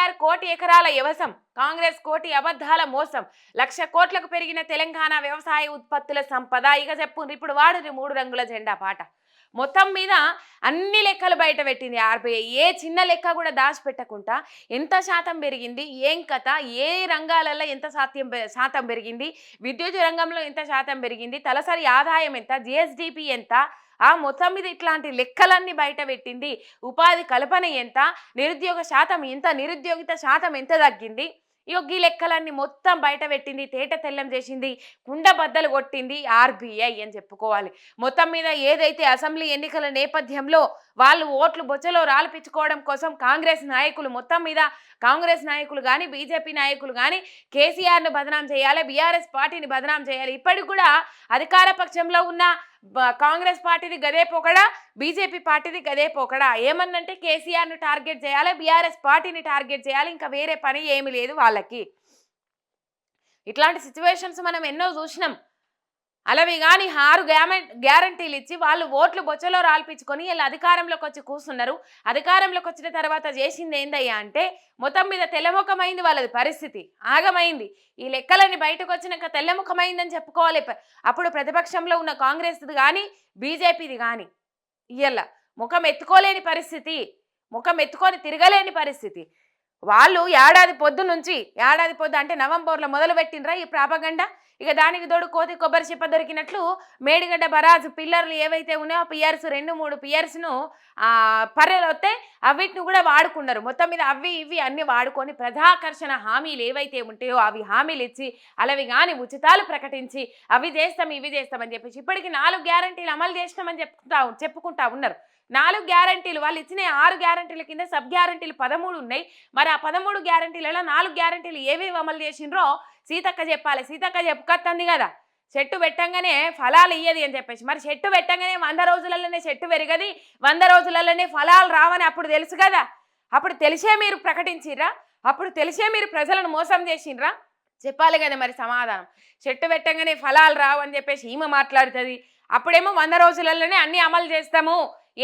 కేసీఆర్ కోటి ఎకరాల వ్యవసం కాంగ్రెస్ కోటి అబద్ధాల మోసం లక్ష కోట్లకు పెరిగిన తెలంగాణ వ్యవసాయ ఉత్పత్తుల సంపద ఇక చెప్పు ఇప్పుడు వాడు మూడు రంగుల జెండా పాట. మొత్తం మీద అన్ని లెక్కలు బయట పెట్టింది ఆర్బీఐ. ఏ చిన్న లెక్క కూడా దాచిపెట్టకుండా ఎంత శాతం పెరిగింది ఏం కథ ఏ రంగాలలో ఎంత శాతం శాతం పెరిగింది విద్యుత్ రంగంలో ఎంత శాతం పెరిగింది తలసరి ఆదాయం ఎంత జిఎస్డిపి ఎంత ఆ మొత్తం మీద ఇట్లాంటి లెక్కలన్నీ బయట పెట్టింది. ఉపాధి కల్పన ఎంత? నిరుద్యోగ శాతం ఎంత? నిరుద్యోగిత శాతం ఎంత తగ్గింది? ఇగో ఈ లెక్కలన్నీ మొత్తం బయట పెట్టింది తేట తెల్లం చేసింది కుండ బద్దలు కొట్టింది ఆర్బీఐ అని చెప్పుకోవాలి. మొత్తం మీద ఏదైతే అసెంబ్లీ ఎన్నికల నేపథ్యంలో వాళ్ళు ఓట్లు బొచ్చలో రాలిపించుకోవడం కోసం కాంగ్రెస్ నాయకులు మొత్తం మీద కాంగ్రెస్ నాయకులు కానీ బీజేపీ నాయకులు కానీ కేసీఆర్ను బదనాం చేయాలి బీఆర్ఎస్ పార్టీని బదనాం చేయాలి. ఇప్పటికి కూడా అధికార పక్షంలో ఉన్న బ- కాంగ్రెస్ పార్టీది గదే పోకడా బీజేపీ పార్టీది గదే పోకడా? ఏమన్నంటే కేసీఆర్ను టార్గెట్ చేయాలి బీఆర్ఎస్ పార్టీని టార్గెట్ చేయాలి ఇంకా వేరే పని ఏమీ లేదు వాళ్ళకి. ఇట్లాంటి సిచ్యువేషన్స్ మనం ఎన్నో చూసినాం. అలావి కానీ ఆరు గ్యారంటీలు ఇచ్చి వాళ్ళు ఓట్లు బొచ్చలో రాల్పించుకొని వీళ్ళు అధికారంలోకి వచ్చి కూర్చున్నారు. అధికారంలోకి వచ్చిన తర్వాత చేసింది ఏందయ్యా అంటే మొత్తం మీద తెల్లముఖమైంది వాళ్ళది పరిస్థితి. ఆగమైంది. ఈ లెక్కలని బయటకు వచ్చినాక తెల్లముఖమైందని చెప్పుకోవాలి. అప్పుడు ప్రతిపక్షంలో ఉన్న కాంగ్రెస్ది కానీ బీజేపీది కానీ ఇయ్యల్ల. ముఖం ఎత్తుకోలేని పరిస్థితి. ముఖం ఎత్తుకొని తిరగలేని పరిస్థితి. వాళ్ళు ఏడాది పొద్దు నుంచి ఏడాది పొద్దు అంటే నవంబర్లో మొదలు పెట్టినరా ఈ ప్రాపగండ? ఇక దానికి తోడు కోతి కొబ్బరి చిప్ప దొరికినట్లు మేడిగడ్డ బరాజు పిల్లర్లు ఏవైతే ఉన్నాయో పియర్స్ రెండు మూడు పియర్స్ను పర్రెలు వస్తే అవిటిని కూడా వాడుకున్నారు మొత్తం మీద అవి ఇవి అన్ని వాడుకొని ప్రజాకర్షణ హామీలు ఏవైతే ఉంటాయో అవి హామీలు ఇచ్చి అలావి కానీ ఉచితాలు ప్రకటించి అవి చేస్తాం ఇవి చేస్తామని చెప్పేసి ఇప్పటికి నాలుగు గ్యారంటీలు అమలు చేసినామని చెప్పుకుంటా చెప్పుకుంటా ఉన్నారు. నాలుగు గ్యారంటీలు వాళ్ళు ఇచ్చిన ఆరు గ్యారంటీల కింద సబ్ గ్యారంటీలు పదమూడు ఉన్నాయి. మరి ఆ పదమూడు గ్యారంటీలలో నాలుగు గ్యారంటీలు ఏవేవి అమలు చేసిండ్రో సీతక్క చెప్పాలి. సీతక్క చెప్పుకొస్తుంది కదా చెట్టు పెట్టంగానే ఫలాలు ఇయ్యది అని చెప్పేసి. మరి చెట్టు పెట్టంగానే వంద రోజులలోనే చెట్టు పెరగది వంద రోజులలోనే ఫలాలు రావని అప్పుడు తెలుసు కదా. అప్పుడు తెలిసే మీరు ప్రకటించిర్రా? అప్పుడు తెలిసే మీరు ప్రజలను మోసం చేసిండ్రా? చెప్పాలి కదా మరి సమాధానం. చెట్టు పెట్టంగానే ఫలాలు రావు అని చెప్పేసి ఈమె మాట్లాడుతుంది. అప్పుడేమో వంద రోజులలోనే అన్ని అమలు చేస్తాము.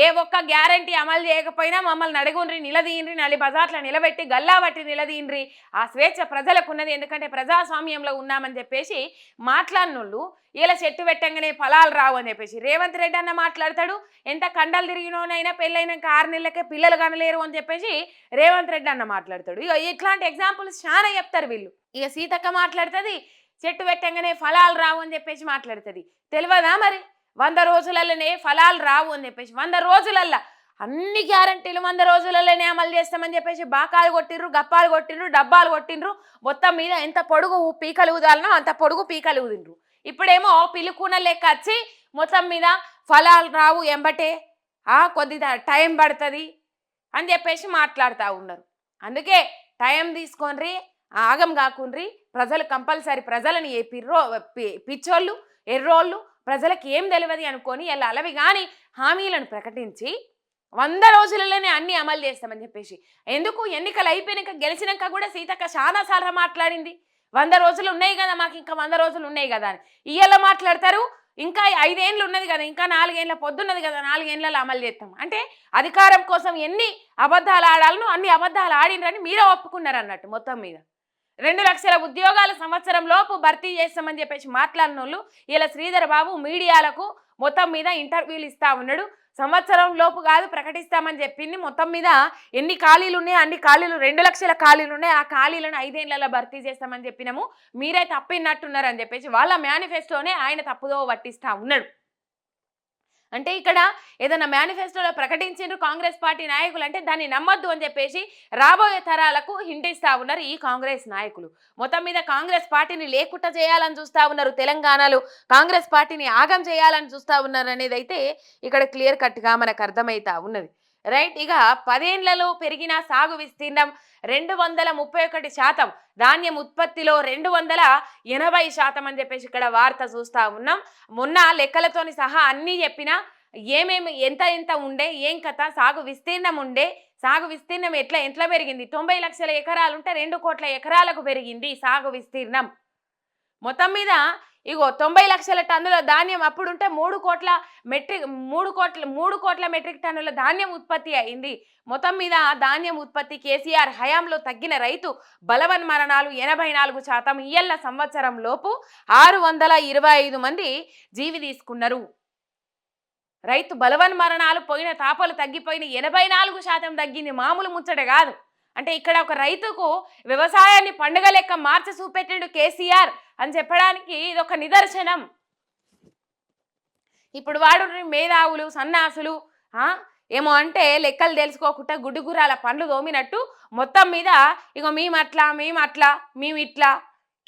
ఏ ఒక్క గ్యారంటీ అమలు చేయకపోయినా మమ్మల్ని అడుగుండ్రి నిలదీయండ్రి నలి బజార్ల నిలబెట్టి గల్లా బట్టి నిలదీయండ్రి ఆ స్వేచ్ఛ ప్రజలకు ఉన్నది ఎందుకంటే ప్రజాస్వామ్యంలో ఉన్నామని చెప్పేసి మాట్లాడినోళ్ళు ఇలా చెట్టు పెట్టంగానే ఫలాలు రావు అని చెప్పేసి. రేవంత్ రెడ్డి అన్న మాట్లాడతాడు ఎంత కండలు తిరిగినోనైనా పెళ్ళైనాక ఆరు నెలలకే పిల్లలు కనలేరు అని చెప్పేసి రేవంత్ రెడ్డి అన్న మాట్లాడతాడు. ఇక ఇట్లాంటి ఎగ్జాంపుల్స్ చాలా చెప్తారు వీళ్ళు. ఇక సీతక్క మాట్లాడుతుంది చెట్టు పెట్టంగానే ఫలాలు రావు అని చెప్పేసి మాట్లాడుతుంది. తెలియదా మరి? వంద రోజులలోనే ఫలాలు రావు అని చెప్పేసి వంద రోజులల్లా అన్ని గ్యారంటీలు వంద రోజులలోనే అమలు చేస్తామని చెప్పేసి బాకాలు కొట్టిండ్రు గప్పాలు కొట్టిండ్రు డబ్బాలు కొట్టిండ్రు మొత్తం మీద ఎంత పొడుగు పీకలు ఊదాలనో అంత పొడుగు పీకలు ఊదిండ్రు. ఇప్పుడేమో పిలుకున లెక్క వచ్చి మొత్తం మీద ఫలాలు రావు ఎంబటే ఆ కొద్ది టైం పడుతుంది అని చెప్పేసి మాట్లాడుతూ ఉన్నారు. అందుకే టైం తీసుకొని ఆగం కాకుండ్రి ప్రజలు కంపల్సరీ ప్రజలని ఏ పిర్రో పి- పిచ్చోళ్ళు ఎర్రోళ్ళు ప్రజలకు ఏం తెలియదు అనుకొని ఇలా అలవి కానీ హామీలను ప్రకటించి వంద రోజులలోనే అన్ని అమలు చేస్తామని చెప్పేసి. ఎందుకు? ఎన్నికలు అయిపోయినాక గెలిచినాక కూడా సీతక్క చాలాసార్లు మాట్లాడింది. వంద రోజులు ఉన్నాయి కదా మాకు ఇంకా వంద రోజులు ఉన్నాయి కదా అని. ఇయ్యాల మాట్లాడతారు ఇంకా ఐదేళ్ళు ఉన్నది కదా ఇంకా నాలుగేళ్ళ పొద్దున్నది కదా నాలుగేళ్ళలో అమలు చేస్తాం. అంటే అధికారం కోసం ఎన్ని అబద్ధాలు ఆడాలను అన్ని అబద్ధాలు ఆడినరని మీరే ఒప్పుకున్నారు అన్నట్టు మొత్తం మీద. రెండు లక్షల ఉద్యోగాల సంవత్సరం లోపు భర్తీ చేస్తామని చెప్పేసి మాట్లాడిన వాళ్ళు ఇలా శ్రీధర్ బాబు మీడియాలకు మొత్తం మీద ఇంటర్వ్యూలు ఇస్తా ఉన్నాడు. సంవత్సరం లోపు కాదు ప్రకటిస్తామని చెప్పింది. మొత్తం మీద ఎన్ని ఖాళీలు ఉన్నాయి? అన్ని ఖాళీలు రెండు లక్షల ఖాళీలు ఉన్నాయి. ఆ ఖాళీలను ఐదేళ్ళలో భర్తీ చేస్తామని చెప్పినాము. మీరే తప్పినట్టున్నారు అని చెప్పేసి వాళ్ళ మేనిఫెస్టోనే ఆయన తప్పుదో పట్టిస్తా ఉన్నాడు. అంటే ఇక్కడ ఏదైనా మేనిఫెస్టోలో ప్రకటించిండ్రు కాంగ్రెస్ పార్టీ నాయకులు అంటే దాన్ని నమ్మొద్దు అని చెప్పేసి రాబోయే తరాలకు హింటిస్తూ ఉన్నారు ఈ కాంగ్రెస్ నాయకులు. మొత్తం మీద కాంగ్రెస్ పార్టీని లేకుండా చేయాలని చూస్తా ఉన్నారు తెలంగాణలో. కాంగ్రెస్ పార్టీని ఆగం చేయాలని చూస్తూ ఉన్నారు అనేది అయితే ఇక్కడ క్లియర్ కట్గా మనకు అర్థమవుతా ఉన్నది. రైట్? ఇక పదేండ్లలో పెరిగిన సాగు విస్తీర్ణం రెండు వందల ముప్పై ఒకటి శాతం ధాన్యం ఉత్పత్తిలో రెండు వందల ఎనభై శాతం అని చెప్పేసి ఇక్కడ వార్త చూస్తా ఉన్నాం. మొన్న లెక్కలతోని సహా అన్నీ చెప్పినా ఏమేమి ఎంత ఎంత ఉండే ఏం కథ సాగు విస్తీర్ణం ఉండే సాగు విస్తీర్ణం ఎట్లా ఎట్లా పెరిగింది? తొంభై లక్షల ఎకరాలు ఉంటే రెండు కోట్ల ఎకరాలకు పెరిగింది సాగు విస్తీర్ణం. మొత్తం మీద ఇగో తొంభై లక్షల టన్నుల ధాన్యం అప్పుడుంటే మూడు కోట్ల మెట్రిక్ మూడు కోట్ల మూడు కోట్ల మెట్రిక్ టన్నుల ధాన్యం ఉత్పత్తి అయింది. మొత్తం మీద ధాన్యం ఉత్పత్తి కేసీఆర్ హయాంలో తగ్గిన రైతు బలవన్ మరణాలు ఎనభై నాలుగు శాతం ఇయ్యల్ల సంవత్సరం లోపు ఆరు వందల ఇరవై ఐదు మంది జీవి తీసుకున్నారు. రైతు బలవన్ మరణాలు పోయిన తాపలు తగ్గిపోయిన ఎనభై నాలుగు శాతం తగ్గింది మామూలు ముచ్చట కాదు. అంటే ఇక్కడ ఒక రైతుకు వ్యవసాయాన్ని పండుగ లెక్క మార్చి చూపెట్టిండు కేసీఆర్ అని చెప్పడానికి ఇది ఒక నిదర్శనం. ఇప్పుడు వాడు మేధావులు సన్నాసులు ఏమో అంటే లెక్కలు తెలుసుకోకుండా గుడ్డుగురాల పండ్లు తోమినట్టు మొత్తం మీద ఇగో మేము అట్లా మేము అట్లా మేము ఇట్లా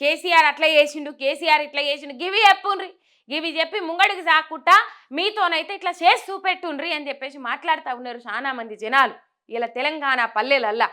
కేసీఆర్ అట్లా చేసిండు కేసీఆర్ ఇట్లా చేసిండు గివి చెప్పుండ్రి. గివి చెప్పి ముంగడికి సాకుట్ట మీతోనైతే ఇట్లా చేసి చూపెట్టుండ్రి అని చెప్పేసి మాట్లాడుతూ ఉన్నారు చాలా మంది జనాలు. ఇలా తెలంగాణ పల్లెలల్లా.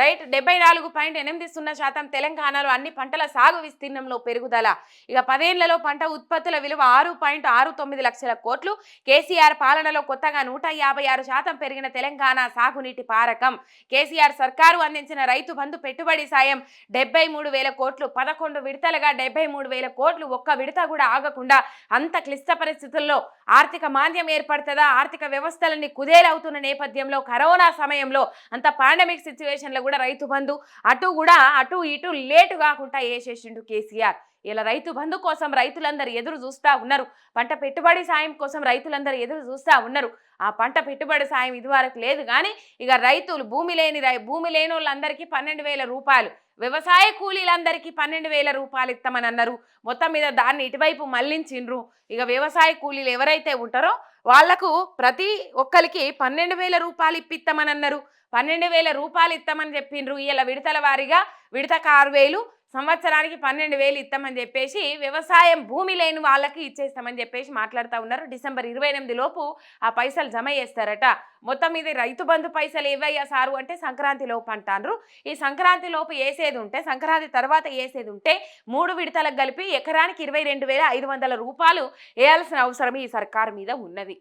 రైట్? డెబ్బై నాలుగు పాయింట్ ఎనిమిది సున్నా శాతం తెలంగాణలో అన్ని పంటల సాగు విస్తీర్ణంలో పెరుగుదల. ఇక పదేళ్ళలో పంట ఉత్పత్తుల విలువ ఆరు పాయింట్ ఆరు తొమ్మిది లక్షల కోట్లు. కేసీఆర్ పాలనలో కొత్తగా నూట యాభై ఆరు శాతం పెరిగిన తెలంగాణ సాగునీటి పారకం. కేసీఆర్ సర్కారు అందించిన రైతు బంధు పెట్టుబడి సాయం డెబ్బై మూడు వేల కోట్లు. పదకొండు విడతలుగా డెబ్బై మూడు వేల కోట్లు. ఒక్క విడత కూడా ఆగకుండా అంత క్లిష్ట పరిస్థితుల్లో ఆర్థిక మాంద్యం ఏర్పడుతుందా? ఆర్థిక వ్యవస్థలన్నీ కుదేలవుతున్న నేపథ్యంలో కరోనా సమయంలో అంత పాండమిక్ సిచ్యువేషన్లో కూడా రైతు బంధు అటు కూడా అటు ఇటు లేటు కాకుండా వేసేసిండు కేసీఆర్. ఇలా రైతు బంధు కోసం రైతులందరూ ఎదురు చూస్తా ఉన్నారు. పంట పెట్టుబడి సాయం కోసం రైతులందరూ ఎదురు చూస్తా ఉన్నారు. ఆ పంట పెట్టుబడి సాయం ఇదివరకు లేదు కానీ ఇక రైతులు భూమి లేని రై భూమి లేని వాళ్ళందరికీ పన్నెండు వేల రూపాయలు వ్యవసాయ కూలీలందరికీ పన్నెండు వేల రూపాయలు ఇస్తామని అన్నారు. మొత్తం మీద దాన్ని ఇటువైపు మళ్ళించిండ్రు. ఇక వ్యవసాయ కూలీలు ఎవరైతే ఉంటారో వాళ్ళకు ప్రతి ఒక్కరికి పన్నెండు వేల రూపాయలు ఇప్పిస్తామని అన్నారు. పన్నెండు వేల రూపాయలు ఇస్తామని చెప్పిండ్రు. ఇలా విడతల వారీగా విడతకు ఆరు వేలు సంవత్సరానికి పన్నెండు వేలు ఇస్తామని చెప్పేసి వ్యవసాయం భూమి లేని వాళ్ళకి ఇచ్చేస్తామని చెప్పేసి మాట్లాడుతూ ఉన్నారు. డిసెంబర్ ఇరవై ఎనిమిది లోపు ఆ పైసలు జమ చేస్తారట. మొత్తం ఇది రైతు బంధు పైసలు ఏవయ్యా సారు అంటే సంక్రాంతి లోపు అంటారు ఈ సంక్రాంతి లోపు వేసేది ఉంటే సంక్రాంతి తర్వాత వేసేది ఉంటే మూడు విడతలకు కలిపి ఎకరానికి ఇరవై రెండు వేల ఐదు వందల రూపాయలు వేయాల్సిన అవసరం ఈ సర్కారు మీద ఉన్నది.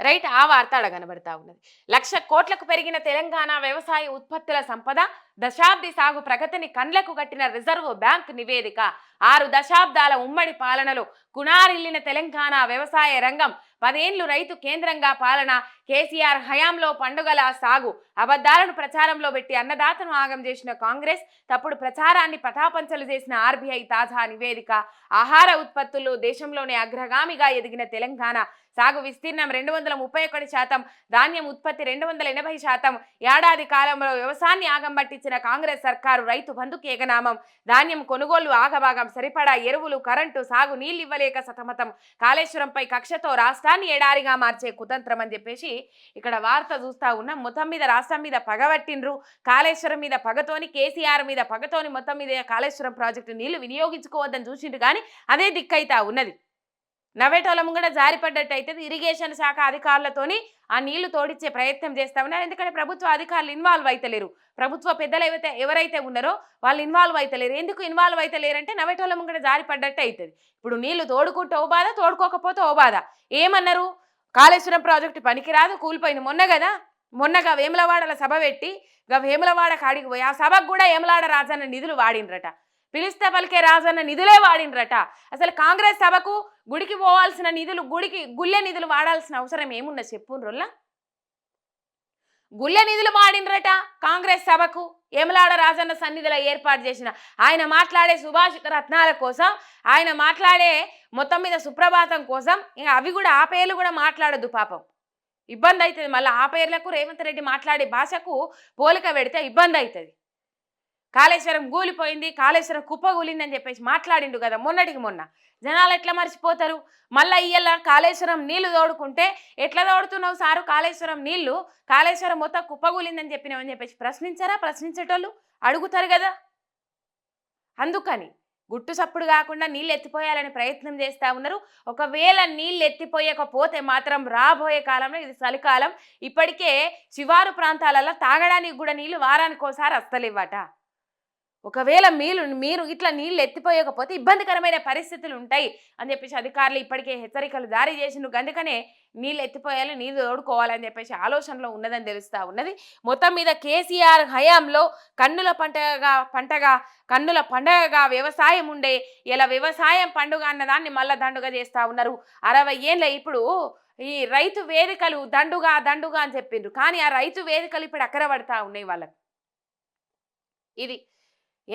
రైట్? ఆ వార్త అడగనబడతా ఉన్నది. లక్ష కోట్లకు పెరిగిన తెలంగాణ వ్యవసాయ ఉత్పత్తుల సంపద దశాబ్ది సాగు ప్రగతిని కండ్లకు కట్టిన రిజర్వ్ బ్యాంక్ నివేదిక. ఆరు దశాబ్దాల ఉమ్మడి పాలనలో కునారిల్లిన తెలంగాణ వ్యవసాయ రంగం పదేండ్లు రైతు కేంద్రంగా పాలన కేసీఆర్ హయాంలో పండుగల సాగు అబద్ధాలను ప్రచారంలో పెట్టి అన్నదాతను ఆగం చేసిన కాంగ్రెస్ తప్పుడు ప్రచారాన్ని పటాపంచలు చేసిన ఆర్బీఐ తాజా నివేదిక. ఆహార ఉత్పత్తుల్లో దేశంలోనే అగ్రగామిగా ఎదిగిన తెలంగాణ. సాగు విస్తీర్ణం రెండు వందల ముప్పై ఒకటి శాతం ధాన్యం ఉత్పత్తి రెండు వందల ఎనభై శాతం. ఏడాది కాలంలో వ్యవసాయాన్ని ఆగం పట్టించిన కాంగ్రెస్ సర్కారు రైతు బంధుకి ఏకనామం. ధాన్యం కొనుగోలు ఆగభాగం సరిపడా ఎరువులు కరెంటు సాగు నీళ్ళు ఇవ్వలేక సతమతం. కాళేశ్వరంపై కక్షతో రాష్ట్రాన్ని ఎడారిగా మార్చే కుతంత్రం అని చెప్పేసి ఇక్కడ వార్త చూస్తా ఉన్నాం. మొత్తం మీద రాష్ట్రం మీద పగబట్టిండ్రు కాళేశ్వరం మీద పగతోని కేసీఆర్ మీద పగతోని మొత్తం మీద కాళేశ్వరం ప్రాజెక్టు నీళ్ళు వినియోగించుకోవద్దని చూసిండు కానీ అదే దిక్కైతా ఉన్నది. నవేటోల ముంగడ జారిపడ్డట్టు అయితే ఇరిగేషన్ శాఖ అధికారులతోని ఆ నీళ్ళు తోడిచ్చే ప్రయత్నం చేస్తా ఉన్నారు. ఎందుకంటే ప్రభుత్వ అధికారులు ఇన్వాల్వ్ అయితలేరు. ప్రభుత్వ పెద్దలు ఎవరైతే ఎవరైతే ఉన్నారో వాళ్ళు ఇన్వాల్వ్ అయితలేరు. ఎందుకు ఇన్వాల్వ్ అయితలేరంటే నవేటోల ముంగడ జారిపడ్డట్టు అవుతుంది ఇప్పుడు నీళ్ళు తోడుకుంటే ఓ బాధ తోడుకోకపోతే ఓ బాధ. ఏమన్నారు? కాళేశ్వరం ప్రాజెక్టు పనికిరాదు కూలిపోయింది మొన్న కదా మొన్నగా వేములవాడల సభ పెట్టి గా వేములవాడ కాడికి పోయి ఆ సభకు కూడా వేములాడ రాజన్న నిధులు వాడిండ్రట పిలిస్తే పలికే రాజన్న నిధులే వాడిండ్రట అసలు కాంగ్రెస్ సభకు గుడికి పోవాల్సిన నిధులు గుడికి గుళ్ళె నిధులు వాడాల్సిన అవసరం ఏమున్నా చెప్పుండ్రుల్లా గుళ్ళె నిధులు వాడిండ్రట కాంగ్రెస్ సభకు. ఏమలాడ రాజన్న సన్నిధిలో ఏర్పాటు చేసిన. ఆయన మాట్లాడే సుభాషిత రత్నాల కోసం ఆయన మాట్లాడే మొత్తం మీద సుప్రభాతం కోసం ఇంకా అవి కూడా ఆ పేర్లు కూడా మాట్లాడద్దు పాపం. ఇబ్బంది అవుతుంది మళ్ళీ ఆ పేర్లకు రేవంత్ రెడ్డి మాట్లాడే భాషకు పోలిక పెడితే ఇబ్బంది అవుతుంది కాళేశ్వరం గూలిపోయింది కాళేశ్వరం కుప్పగూలిందని చెప్పేసి మాట్లాడిండు కదా మొన్నటికి మొన్న. జనాలు ఎట్లా మర్చిపోతారు? మళ్ళీ ఇయ్యాల కాళేశ్వరం నీళ్ళు తోడుకుంటే ఎట్లా తోడుతున్నావు సారు? కాళేశ్వరం నీళ్ళు కాళేశ్వరం మొత్తం కుప్పగూలిందని చెప్పినామని చెప్పేసి ప్రశ్నించారా? ప్రశ్నించేటోళ్ళు అడుగుతారు కదా. అందుకని గుట్టు సప్పుడు కాకుండా నీళ్ళు ఎత్తిపోయాలని ప్రయత్నం చేస్తూ ఉన్నారు. ఒకవేళ నీళ్ళు ఎత్తిపోయకపోతే మాత్రం రాబోయే కాలంలో ఇది చలికాలం. ఇప్పటికే శివారు ప్రాంతాలలో తాగడానికి కూడా నీళ్ళు వారానికి ఒకసారి ఒకవేళ మీరు మీరు ఇట్లా నీళ్ళు ఎత్తిపోయకపోతే ఇబ్బందికరమైన పరిస్థితులు ఉంటాయి అని చెప్పేసి అధికారులు ఇప్పటికే హెచ్చరికలు జారీ చేసిండ్రు. అందుకనే నీళ్ళు ఎత్తిపోయాలి నీళ్ళు తోడుకోవాలని చెప్పేసి ఆలోచనలో ఉన్నదని తెలుస్తూ ఉన్నది. మొత్తం మీద కేసీఆర్ హయాంలో కన్నుల పంటగా పంటగా కన్నుల పండగగా వ్యవసాయం ఉండే ఇలా వ్యవసాయం పండుగ అన్నదాన్ని మళ్ళా దండుగ చేస్తూ ఉన్నారు. అరవై ఏళ్ళ ఇప్పుడు ఈ రైతు వేదికలు దండుగా దండుగా అని చెప్పిండ్రు. కానీ ఆ రైతు వేదికలు ఇప్పుడు అక్కర పడతా ఉన్నాయి వాళ్ళకి. ఇది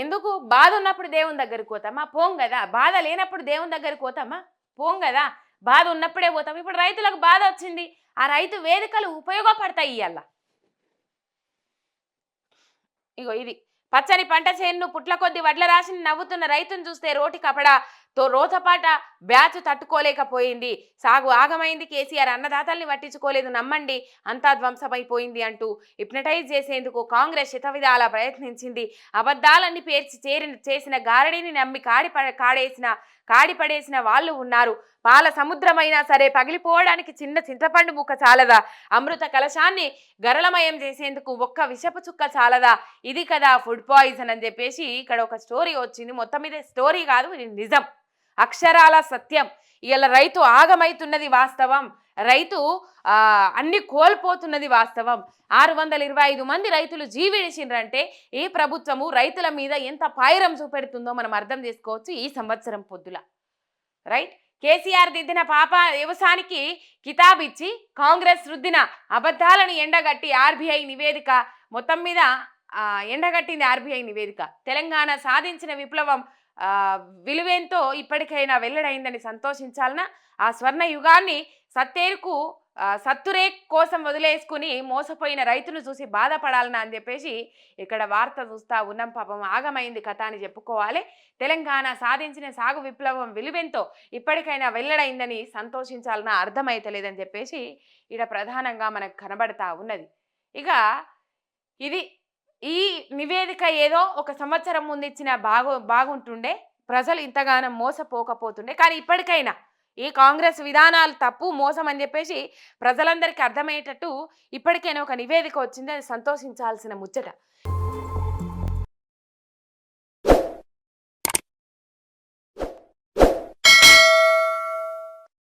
ఎందుకు? బాధ ఉన్నప్పుడు దేవుని దగ్గరికి పోతామా? పోం కదా. బాధ లేనప్పుడు దేవుని దగ్గరికి పోతామా? పోం కదా. బాధ ఉన్నప్పుడే పోతాం. ఇప్పుడు రైతులకు బాధ వచ్చింది. ఆ రైతు వేదికలు ఉపయోగపడతాయి ఇవాళ ఇగో ఇది. పచ్చని పంట చేను పుట్ల కొద్ది వడ్ల రాసిని నవ్వుతున్న రైతును చూస్తే రోటి కపడ. తో రోతపాట బ్యాచ్ తట్టుకోలేకపోయింది. సాగు ఆగమైంది కేసీఆర్ అన్నదాతల్ని పట్టించుకోలేదు. నమ్మండి అంతా ధ్వంసమైపోయింది అంటూ హిప్నటైజ్ చేసేందుకు కాంగ్రెస్ శతవిధాల ప్రయత్నించింది. అబద్ధాలన్నీ పేర్చి చేరిన చేసిన గారడిని నమ్మి కాడి కాడేసిన కాడిపడేసిన వాళ్ళు ఉన్నారు. పాల సముద్రమైనా సరే పగిలిపోవడానికి చిన్న చింతపండు ముక్క చాలదా? అమృత కలశాన్ని గరళమయం చేసేందుకు ఒక్క విషపు చుక్క చాలదా? ఇది కదా ఫుడ్ పాయిజన్ అని చెప్పేసి ఇక్కడ ఒక స్టోరీ వచ్చింది. మొత్తం మీద స్టోరీ కాదు ఇది నిజం. అక్షరాల సత్యం. ఇలా రైతు ఆగమైతున్నది వాస్తవం. రైతు ఆ, అన్ని కోల్పోతున్నది వాస్తవం. ఆరు వందల ఇరవై ఐదు మంది రైతులు జీవిడిచిండ్రంటే ఈ ప్రభుత్వము రైతుల మీద ఎంత పాయిరం చూపెడుతుందో మనం అర్థం చేసుకోవచ్చు ఈ సంవత్సరం పొద్దుల. రైట్? కేసీఆర్ దిద్దిన పాప వ్యవసాయానికి కితాబ్ ఇచ్చి కాంగ్రెస్ రుద్దిన అబద్ధాలను ఎండగట్టి ఆర్బీఐ నివేదిక. మొత్తం మీద ఎండగట్టింది ఆర్బీఐ నివేదిక. తెలంగాణ సాధించిన విప్లవం విలువేంతో ఇప్పటికైనా వెల్లడైందని సంతోషించాలన ఆ స్వర్ణ యుగాన్ని సత్తేరుకు సత్తురే కోసం వదిలేసుకుని మోసపోయిన రైతును చూసి బాధపడాలనా అని చెప్పేసి ఇక్కడ వార్త చూస్తా ఉన్నాం. పాపం ఆగమైంది కథ అని చెప్పుకోవాలి. తెలంగాణ సాధించిన సాగు విప్లవం విలువెంతో ఇప్పటికైనా వెల్లడైందని సంతోషించాలన్నా అర్థమైతలేదని చెప్పేసి ఇక్కడ ప్రధానంగా మనకు కనబడతా ఉన్నది. ఇక ఇది ఈ నివేదిక ఏదో ఒక సంవత్సరం ముందు ఇచ్చిన బాగు బాగుంటుండే. ప్రజలు ఇంతగానం మోసపోకపోతుండే. కానీ ఇప్పటికైనా ఈ కాంగ్రెస్ విధానాలు తప్పు మోసం అని చెప్పేసి ప్రజలందరికీ అర్థమయ్యేటట్టు ఇప్పటికైనా ఒక నివేదిక వచ్చింది. అది సంతోషించాల్సిన ముచ్చట.